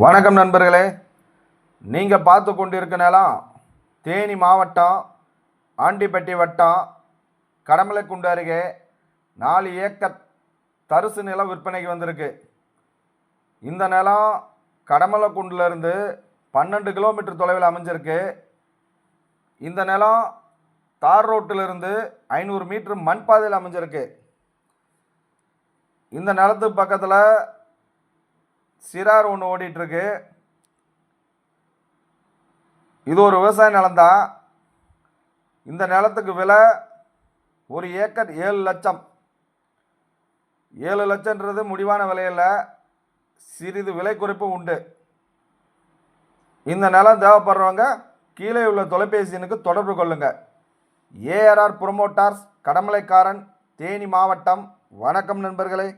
வணக்கம் நண்பர்களே. நீங்கள் பார்த்து கொண்டிருக்க நிலம் தேனி மாவட்டம் ஆண்டிப்பட்டி வட்டம் கடமலைக்குண்டு அருகே நாலு ஏக்கர் தரிசு நிலம் விற்பனைக்கு வந்திருக்கு. இந்த நிலம் கடமலைக்குண்டிலிருந்து பன்னெண்டு கிலோமீட்டர் தொலைவில் அமைஞ்சிருக்கு. இந்த நிலம் தார் ரோட்டிலிருந்து ஐநூறு மீட்ரு மண் பாதையில் அமைஞ்சிருக்கு. இந்த நிலத்துக்கு பக்கத்தில் சிறார் ஒன்று ஓடிட்டுருக்கு. இது ஒரு விவசாய நிலம்தான் இந்த நிலத்துக்கு விலை ஒரு ஏக்கர் ஏழு லட்சம். ஏழு லட்சன்றது முடிவான விலையில் சிறிது விலை குறைப்பு உண்டு. இந்த நிலம் தேவைப்படுறவங்க கீழே உள்ள தொலைபேசி எண்ணுக்கு தொடர்பு கொள்ளுங்கள் ஏஆர்ஆர் ப்ரொமோட்டார்ஸ் கடமலைக்காரன் தேனி மாவட்டம். வணக்கம் நண்பர்களே.